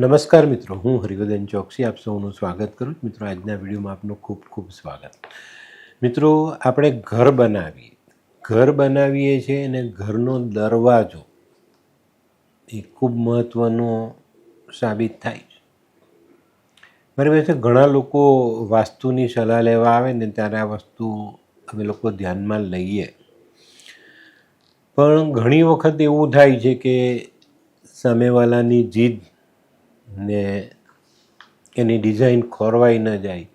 નમસ્કાર મિત્રો, હું હરિવર્ધન ચોકસી, આપ સૌનું સ્વાગત કરું છું. મિત્રો, આજના વિડીયોમાં આપનું ખૂબ ખૂબ સ્વાગત. મિત્રો, આપણે ઘર બનાવીએ. ઘર બનાવીએ છીએ અને ઘરનો દરવાજો એ ખૂબ મહત્ત્વનો સાબિત થાય છે. મારી પાસે ઘણા લોકો વાસ્તુની સલાહ લેવા આવે ને ત્યારે આ વસ્તુ અમે લોકો ધ્યાનમાં લઈએ. પણ ઘણી વખત એવું થાય છે કે સામેવાલાની જીદ ને એની ડિઝાઇન ખોરવાઈ ન જાય,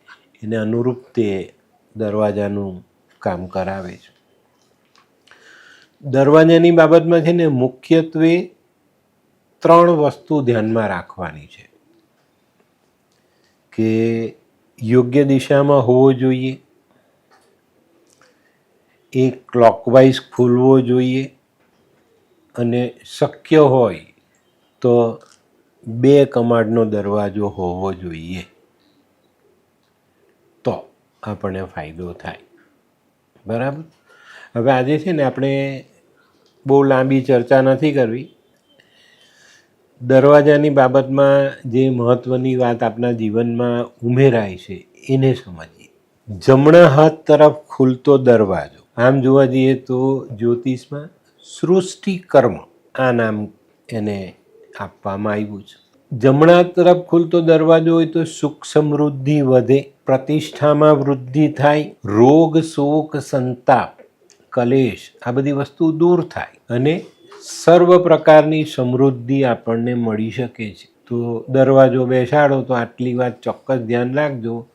એને અનુરૂપ તે દરવાજાનું કામ કરાવે છે. દરવાજાની બાબતમાં છે ને મુખ્યત્વે ત્રણ વસ્તુ ધ્યાનમાં રાખવાની છે. કે યોગ્ય દિશામાં હોવો જોઈએ, એ ક્લોકવાઇઝ ખુલવો જોઈએ અને શક્ય હોય તો બે કમાડનો દરવાજો હોવો જોઈએ. તો આપણને ફાયદો થાય. બરાબર? હવે આજે છે ને આપણે બહુ લાંબી ચર્ચા નથી કરવી. દરવાજાની બાબતમાં જે મહત્ત્વની વાત આપણા જીવનમાં ઉમેરાય છે, એને સમજીએ. જમણા હાથ તરફ ખુલતો દરવાજો. આમ જોવા જઈએ તો જ્યોતિષમાં સૃષ્ટિ કર્મ આ નામ એને આપવામાં આવ્યું છે. જમણા તરફ ખુલતો દરવાજો હોય તો સુખ સમૃદ્ધિ વધે, પ્રતિષ્ઠામાં વૃદ્ધિ થાય, રોગ, શોક, સંતાપ, કલેશ આ બધી વસ્તુ દૂર થાય અને સર્વ પ્રકારની સમૃદ્ધિ આપણને મળી શકે છે. તો દરવાજો બેસાડો તો આટલી વાત ચોક્કસ ધ્યાન રાખજો.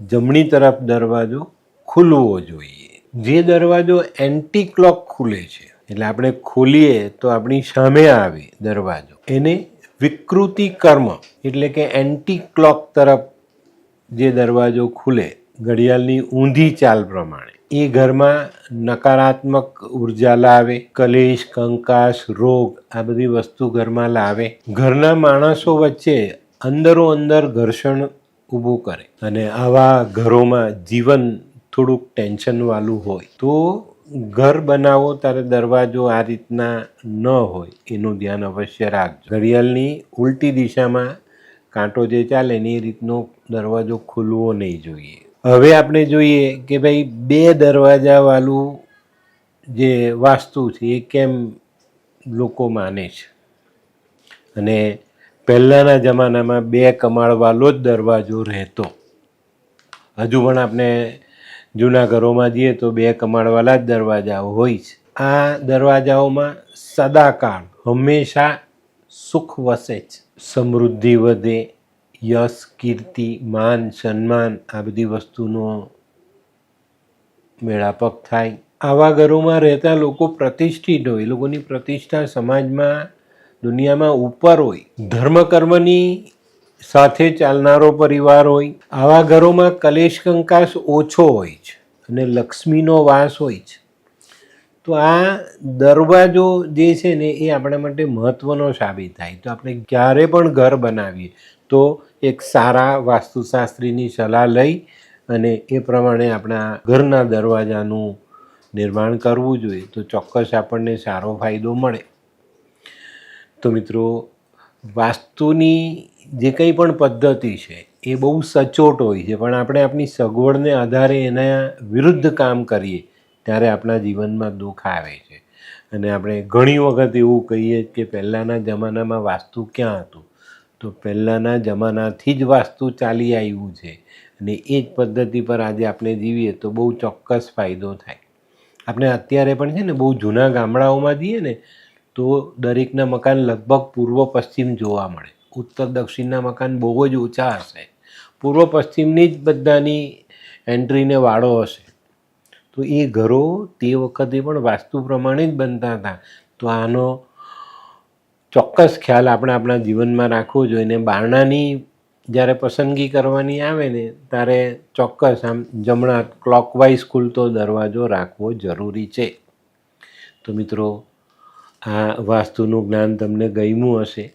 જમણી તરફ દરવાજો ખુલવો જોઈએ. જે દરવાજો એન્ટી ક્લોક ખુલે છે એટલે આપણે ખોલીએ તો આપણી સામે આવે દરવાજો. એને વિકૃતિ કર્મ એટલે કે એન્ટી ક્લોક તરફ જે દરવાજો ખુલે, ઘડિયાળની ઊંધી ચાલ પ્રમાણે. એ ઘરમાં નકારાત્મક ઊર્જા લાવે, કલેશ, કંકાસ, રોગ આ બધી વસ્તુ ઘરમાં લાવે. ઘરના માણસો વચ્ચે અંદરો અંદર ઘર્ષણ ઊભું કરે. અને આવા ઘરોમાં જીવન થોડુંક ટેન્શનવાળું હોય તો ઘર બનાવો ત્યારે દરવાજો આ રીતના ન હોય, એનું ધ્યાન અવશ્ય રાખજો. ઘડિયાળની ઉલટી દિશામાં કાંટો જે ચાલે ને એ રીતનો દરવાજો ખુલવો નહીં જોઈએ. હવે આપણે જોઈએ કે ભાઈ બે દરવાજાવાળું જે વાસ્તુ છે એ કેમ લોકો માને છે? અને પહેલાંના જમાનામાં બે કમાળવાળો જ દરવાજો રહેતો. હજુ પણ આપણે જૂના ઘરોમાં જઈએ તો બે કમાડવાલા જ દરવાજાઓ હોય છે. આ દરવાજાઓમાં સદાકાળ હંમેશા સુખ વસે છે. સમૃદ્ધિ વધે, યશ, કીર્તિ, માન, સન્માન આ બધી વસ્તુનો મેળાપક થાય. આવા ઘરોમાં રહેતા લોકો પ્રતિષ્ઠિત હોય. એ લોકોની પ્રતિષ્ઠા સમાજમાં, દુનિયામાં ઉપર હોય. ધર્મ કર્મની સાથે ચાલનારો પરિવાર હોય, આવા ઘરોમાં કલેશ કંકાસ ઓછો હોય છે અને લક્ષ્મીનો વાસ હોય છે. તો આ દરવાજો જે છે ને, એ આપણા માટે મહત્ત્વનો સાબિત થાય. તો આપણે ક્યારે પણ ઘર બનાવીએ, તો એક સારા વાસ્તુશાસ્ત્રીની સલાહ લઈ અને એ પ્રમાણે આપણા ઘરના દરવાજાનું નિર્માણ કરવું જોઈએ, તો ચોક્કસ આપણને સારો ફાયદો મળે. તો મિત્રો, વાસ્તુની જે કંઈ પણ પદ્ધતિ છે, એ બહુ સચોટ હોય છે, પણ આપણે આપણી સગવડને આધારે એના વિરુદ્ધ કામ કરીએ, ત્યારે આપણા જીવનમાં દુઃખ આવે છે. અને આપણે ઘણી વખત એવું કહીએ કે પહેલાંના જમાનામાં વાસ્તુ ક્યાં હતું? તો પહેલાંના જમાનાથી જ વાસ્તુ ચાલી આવ્યું છે. અને એ જ પદ્ધતિ પર આજે આપણે જીવીએ તો બહુ ચોક્કસ ફાયદો થાય. આપણે અત્યારે પણ છે ને બહુ જૂના ગામડાઓમાં જઈએ ને, તો દરેકના મકાન લગભગ પૂર્વ પશ્ચિમ જોવા મળે. ઉત્તર દક્ષિણના મકાન બહુ જ ઊંચા હશે. પૂર્વ પશ્ચિમની જ બધાની એન્ટ્રીને વાળો હશે. તો એ ઘરો તે વખતે પણ વાસ્તુ પ્રમાણે જ બનતા હતા. તો આનો ચોક્કસ ખ્યાલ આપણે આપણા જીવનમાં રાખવો જોઈએ ને બારણાની જ્યારે પસંદગી કરવાની આવે ને ત્યારે ચોક્કસ આમ જમણા ક્લોકવાઇઝ ખુલતો દરવાજો રાખવો જરૂરી છે. તો મિત્રો, આ વાસ્તુનું જ્ઞાન તમને ગમ્યું હશે.